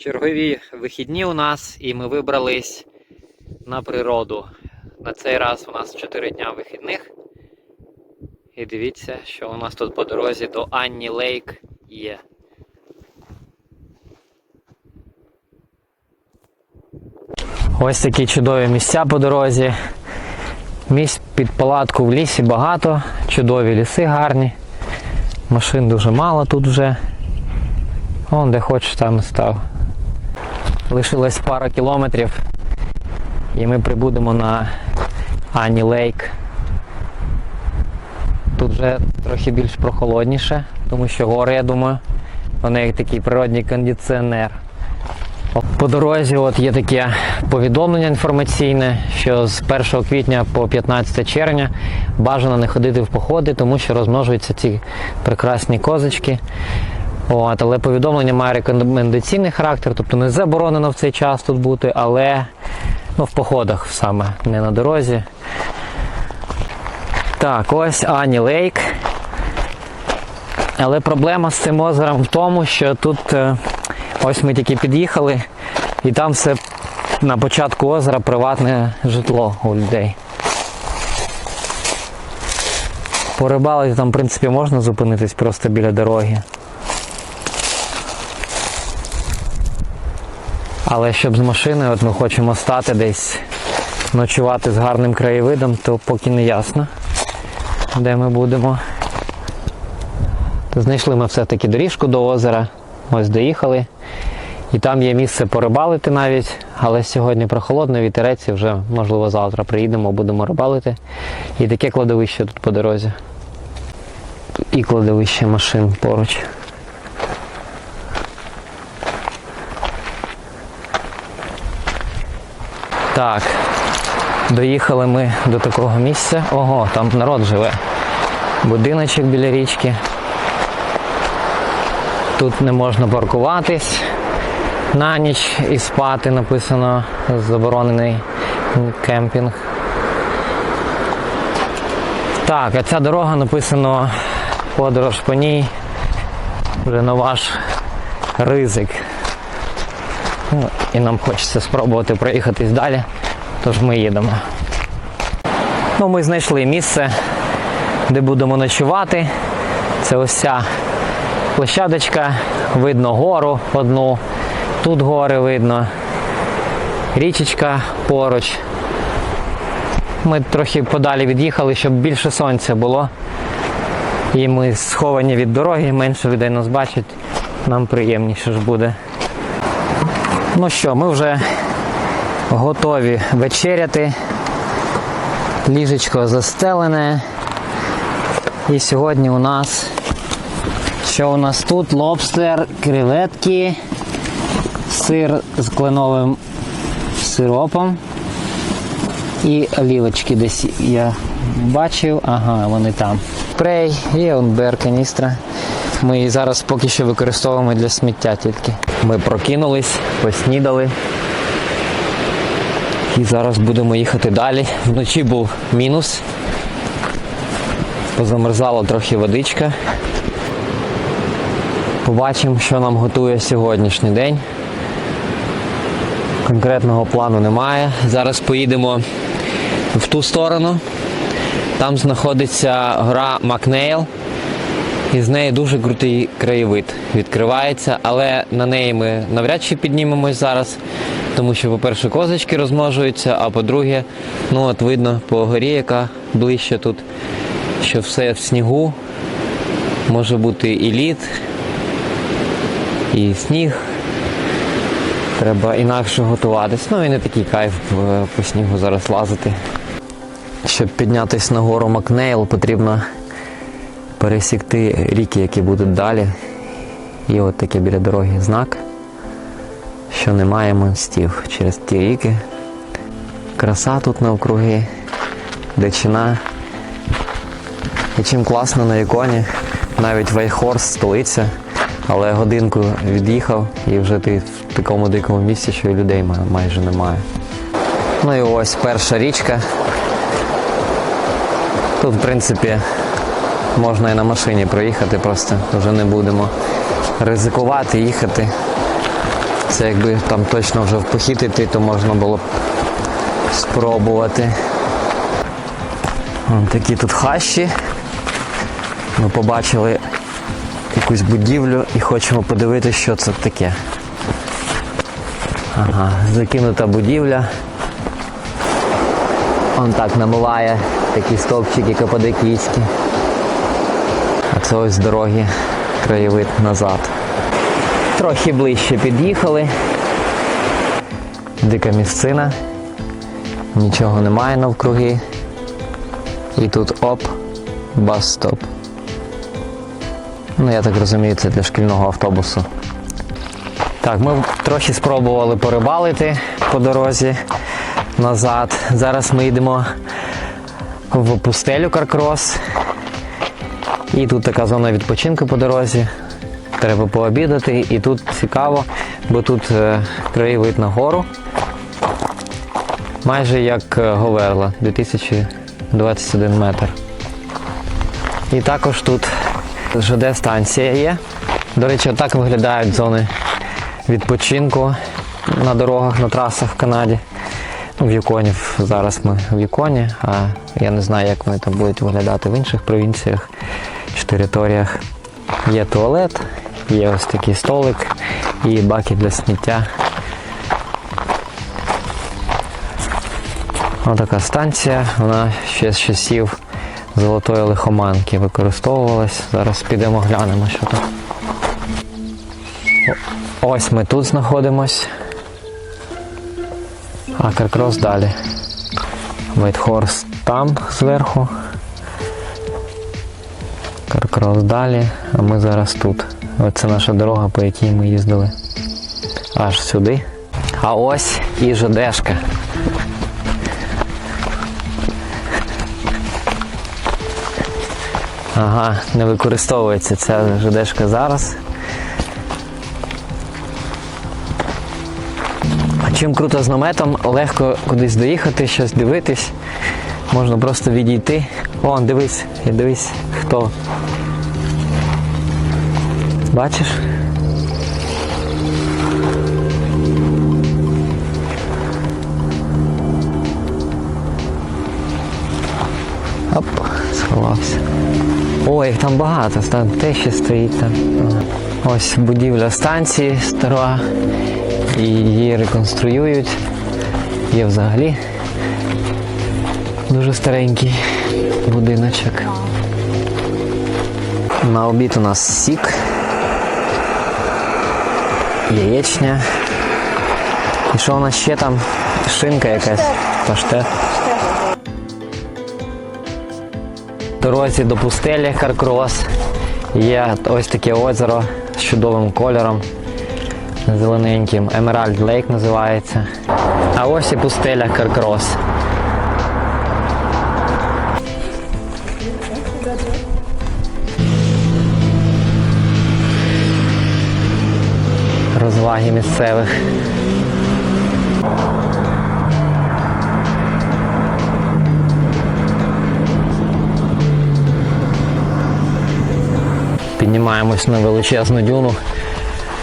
Чергові вихідні у нас, і ми вибрались на природу. На цей раз у нас 4 дня вихідних. І дивіться, що у нас тут по дорозі до Анні Лейк є. Ось такі чудові місця по дорозі. Місць під палатку в лісі багато, чудові ліси гарні. Машин дуже мало тут вже. Вон де хочеш там і став. Лишилось пара кілометрів. І ми прибудемо на Ані Лейк. Тут вже трохи більш прохолодніше, тому що гори, я думаю, вони як такий природний кондиціонер. По дорозі от є таке повідомлення інформаційне, що з 1 квітня по 15 червня бажано не ходити в походи, тому що розмножуються ці прекрасні козочки. От, але повідомлення має рекомендаційний характер, тобто не заборонено в цей час тут бути, але ну, в походах саме, не на дорозі. Так, ось Ані Лейк. Але проблема з цим озером в тому, що тут е, ось ми тільки під'їхали, і там все на початку озера приватне житло у людей. Порибалити там, в принципі, можна зупинитись просто біля дороги. Але щоб з машиною, от ми хочемо стати десь ночувати з гарним краєвидом, то поки не ясно, де ми будемо. Знайшли ми все-таки доріжку до озера, ось доїхали. І там є місце порибалити навіть, але сьогодні прохолодно, вітерець, і вже, можливо, завтра приїдемо, будемо рибалити. І таке кладовище тут по дорозі. І кладовище машин поруч. Так, доїхали ми до такого місця. Ого, там народ живе. Будиночок біля річки. Тут не можна паркуватись на ніч і спати, написано заборонений кемпінг. Так, а ця дорога написано подорож по ній. Вже на ваш ризик. Ну, і нам хочеться спробувати проїхатись далі, тож ми їдемо. Ну, ми знайшли місце, де будемо ночувати. Це ось ця площадочка, видно гору одну, тут гори видно, річечка поруч. Ми трохи подалі від'їхали, щоб більше сонця було. І ми сховані від дороги, менше людей нас бачить, нам приємніше ж буде. Ну що, ми вже готові вечеряти. Ліжечко застелене. І сьогодні у нас що у нас тут? Лобстер, креветки, сир з кленовим сиропом і олівочки десь я бачив. Ага, вони там. Спрей і онбер каністра. Ми її зараз поки що використовуємо для сміття тільки. Ми прокинулись, поснідали. І зараз будемо їхати далі. Вночі був мінус. Позамерзала трохи водичка. Побачимо, що нам готує сьогоднішній день. Конкретного плану немає. Зараз поїдемо в ту сторону. Там знаходиться гора Макнейл. І з неї дуже крутий краєвид відкривається, але на неї ми навряд чи піднімемось зараз, тому що, по-перше, козочки розмножуються, а по-друге, ну от видно по горі, яка ближче тут, що все в снігу. Може бути і лід, і сніг. Треба інакше готуватись. Ну і не такий кайф е, по снігу зараз лазити. Щоб піднятися на гору Макнейл, потрібно пересікти ріки, які будуть далі. І от таке біля дороги знак, що немає мостів через ті ріки. Краса тут навкруги, дичина. І чим класно на іконі, навіть Вейхорст, столиця, але годинку від'їхав і вже ти в такому дикому місці, що і людей майже немає. Ну і ось перша річка. Тут, в принципі, можна і на машині проїхати, просто вже не будемо ризикувати, їхати. Це якби там точно вже в похід іти, то можна було б спробувати. Вон такі тут хащі. Ми побачили якусь будівлю і хочемо подивитися, що це таке. Ага, закинута будівля. Он так намиває такі стовпчики кападокійські. А це ось дороги краєвид назад. Трохи ближче під'їхали. Дика місцина. Нічого немає навкруги. І тут оп, бас-стоп. Ну, я так розумію, це для шкільного автобусу. Так, ми трохи спробували порибалити по дорозі назад. Зараз ми йдемо в пустелю Каркрос. І тут така зона відпочинку по дорозі. Треба пообідати. І тут цікаво, бо тут е, краєвид на гору. Майже як е, Говерла, 2021 метр. І також тут ЖД-станція є. До речі, отак виглядають зони відпочинку на дорогах, на трасах в Канаді. Ну, в Юконі зараз ми в Юконі, а я не знаю, як вони там будуть виглядати в інших провінціях територіях. Є туалет, є ось такий столик і баки для сміття. Ось така станція, вона ще з часів золотої лихоманки використовувалась. Зараз підемо глянемо, що там. Ось ми тут знаходимось. А Каркрос далі. Вайтхорс там зверху. Каркрос далі, а ми зараз тут. Оце наша дорога, по якій ми їздили. Аж сюди. А ось і ЖДшка. Ага, не використовується ця ЖДшка зараз. Чим круто з наметом, легко кудись доїхати, щось дивитись. Можна просто відійти. О, дивись, дивись, хто. Бачиш? Оп, сховався. Ой, їх там багато, там те стоїть там. Ось будівля станції стара. І її реконструюють. Є взагалі дуже старенький будиночок. На обід у нас сік, яєчня. І що у нас ще там? Шинка якась. Паштет. дорозі до пустелі Каркрос є ось таке озеро з чудовим кольором, зелененьким. Емеральд Лейк називається. А ось і пустеля Каркрос. Розваги місцевих. Піднімаємось на величезну дюну.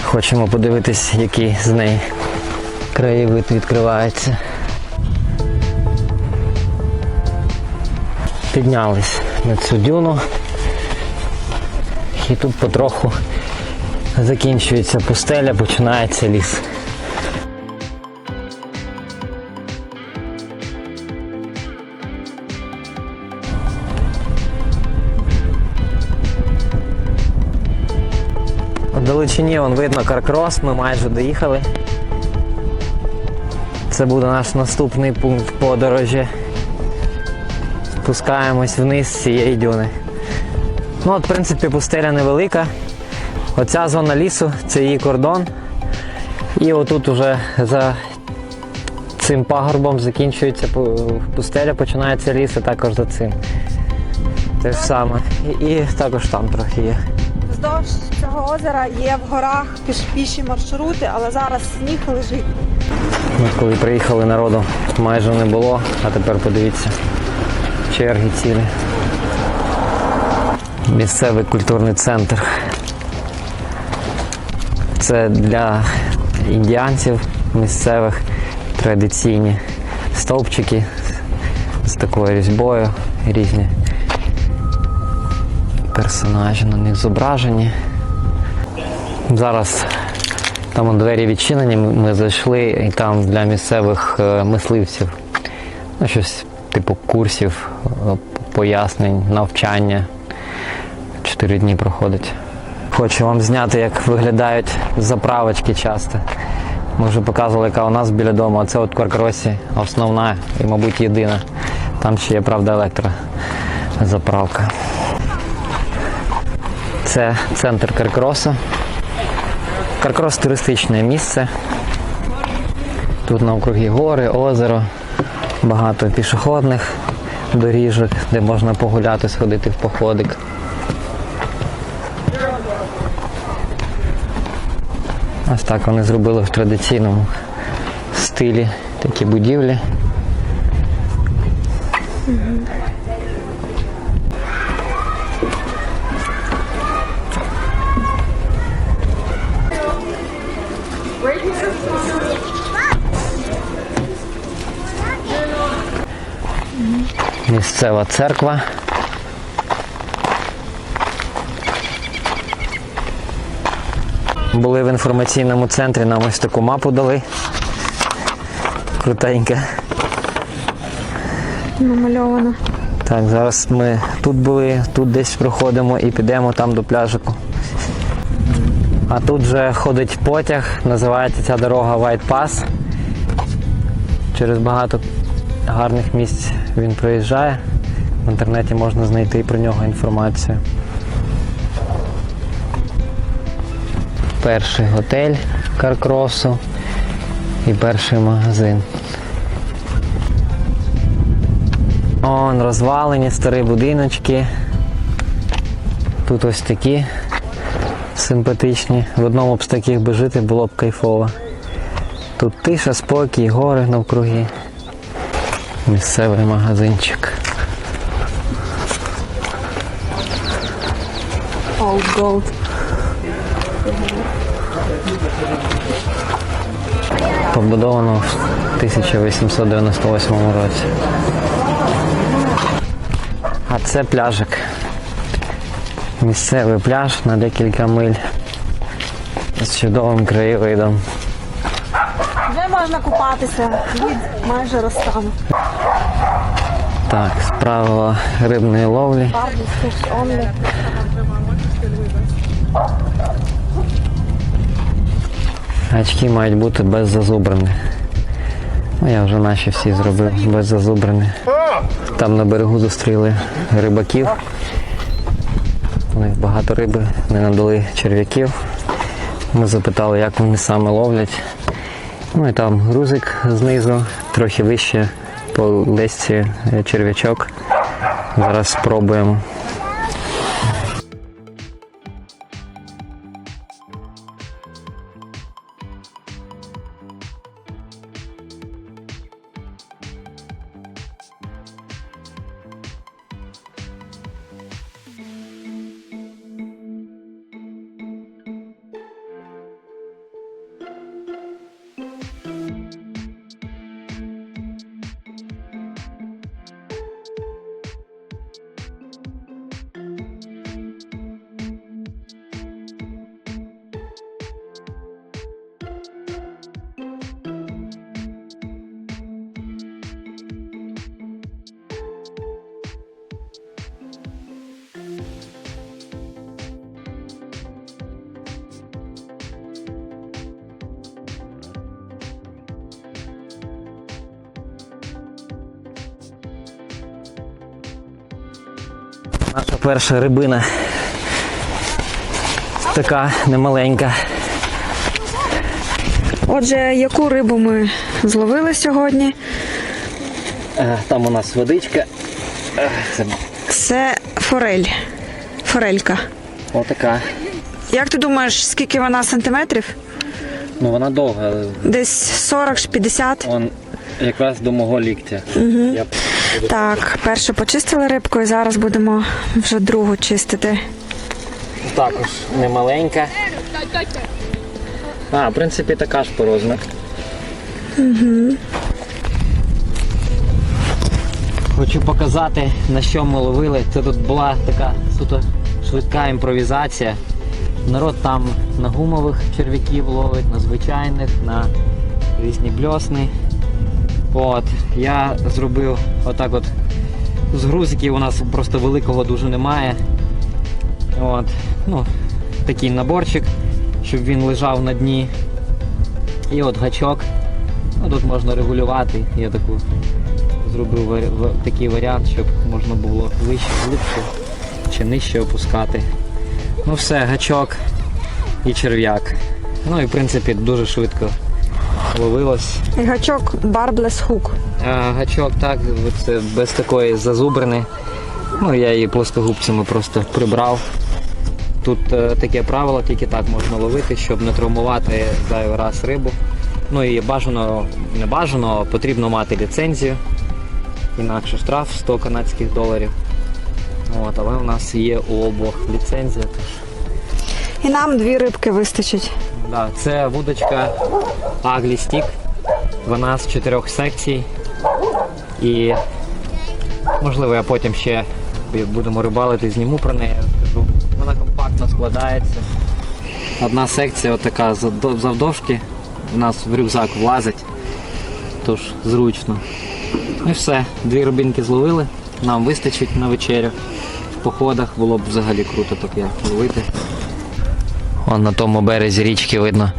Хочемо подивитись, який з неї краєвид відкривається. Піднялись на цю дюну. І тут потроху закінчується пустеля, починається ліс. Далечині вон видно каркрос, ми майже доїхали. Це буде наш наступний пункт подорожі. Спускаємось вниз з цієї дюни. Ну от, в принципі, пустеля невелика. Оця зона лісу це її кордон. І отут уже за цим пагорбом закінчується пустеля, починається ліс, і також за цим. Те ж саме. І, і також там трохи є. Вздовж цього озера є в горах піш- піші маршрути, але зараз сніг лежить. Ми коли приїхали народу майже не було, а тепер подивіться. Черги цілі. Місцевий культурний центр. Це для індіанців місцевих, традиційні стовпчики з такою різьбою, різні персонажі на них зображені. Зараз там двері відчинені, ми- зайшли, і там для місцевих е, мисливців ну, щось типу курсів, е, пояснень, навчання. Чотири дні проходить. Хочу вам зняти, як виглядають заправочки часто. Ми вже показували, яка у нас біля дому. Оце от в Кваркросі основна і, мабуть, єдина. Там ще є, правда, електрозаправка. Це центр Каркроса. Каркрос туристичне місце. Тут навкруги гори, озеро, багато пішохідних доріжок, де можна погуляти, сходити в походик. Ось так вони зробили в традиційному стилі такі будівлі. Місцева церква. Були в інформаційному центрі, нам ось таку мапу дали. Крутенька. Намальовано. Так, зараз ми тут були, тут десь проходимо і підемо там до пляжику. А тут вже ходить потяг, називається ця дорога White Pass. Через багато гарних місць він проїжджає. В інтернеті можна знайти про нього інформацію. Перший готель Каркросу і перший магазин. Он розвалені старі будиночки. Тут ось такі симпатичні. В одному б з таких би жити було б кайфово. Тут тиша, спокій, гори навкруги. Місцевий магазинчик. Old Gold. Побудовано в 1898 році. А це пляжик. Місцевий пляж на декілька миль з чудовим краєвидом. Вже можна купатися. Лід майже розтанув. Так, з правила рибної ловлі. Очки мають бути без зазубрини. Ну, я вже наші всі зробив без зазубрини. Там на берегу зустріли рибаків. У них багато риби, вони надали черв'яків. Ми запитали, як вони саме ловлять. Ну і там грузик знизу, трохи вище по лесці е, черв'ячок. Зараз спробуємо. Наша перша рибина. Така немаленька. Отже, яку рибу ми зловили сьогодні? Е, Там у нас водичка. Е, Це Це форель. Форелька. отака. Як ти думаєш, скільки вона сантиметрів? Ну вона довга. Десь 40-50. Он якраз до мого ліктя. Я б- Так, перше почистили рибку і зараз будемо вже другу чистити. також немаленька. А, в принципі, така ж по розмір. Хочу показати, на що ми ловили. Це тут була така суто швидка імпровізація. Народ там на гумових черв'яків ловить, на звичайних, на різні бльосни. От, я зробив отак от з грузиків у нас просто великого дуже немає. От, ну, такий наборчик, щоб він лежав на дні. І от гачок. Ну, тут можна регулювати. Я таку зробив такий варіант, щоб можна було вище, глибше чи нижче опускати. Ну все, гачок і черв'як. Ну і в принципі дуже швидко ловилось. Гачок Hook. А, гачок так, це без такої зазубрини. Ну, я її плоскогубцями просто прибрав. Тут е, таке правило, тільки так можна ловити, щоб не травмувати зайвий раз рибу. Ну і бажано, не бажано, потрібно мати ліцензію. Інакше штраф 100 канадських доларів. От, але у нас є у обох ліцензія. І нам дві рибки вистачить. Да, це вудочка Ugly Stick. Вона з чотирьох секцій. І можливо я потім ще будемо рибалити, зніму про неї, розкажу. Вона компактно складається. Одна секція отака завдо- завдовжки. У нас в рюкзак влазить. Тож зручно. Ну і все. Дві рибинки зловили. Нам вистачить на вечерю. В походах було б взагалі круто таке ловити. Вон на тому березі річки видно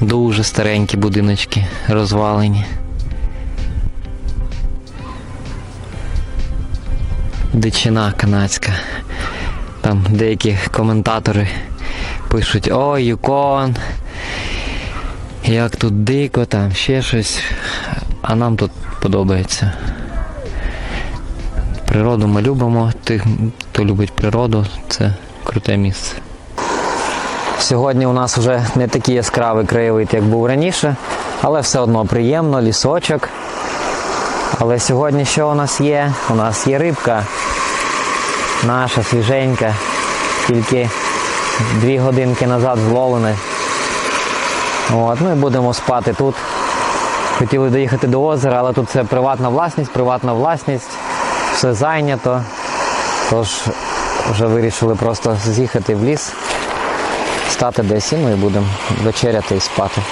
дуже старенькі будиночки розвалені. Дичина канадська. Там деякі коментатори пишуть Ой, Юкон. Як тут дико, там ще щось. А нам тут подобається. Природу ми любимо. Тих, хто любить природу, це круте місце. Сьогодні у нас вже не такий яскравий краєвид, як був раніше, але все одно приємно, лісочок. Але сьогодні що у нас є? У нас є рибка. Наша свіженька. Тільки дві годинки назад зловлена. От, ну будемо спати тут. Хотіли доїхати до озера, але тут це приватна власність, приватна власність, все зайнято. Тож вже вирішили просто з'їхати в ліс, стати десь і ми будемо вечеряти і спати.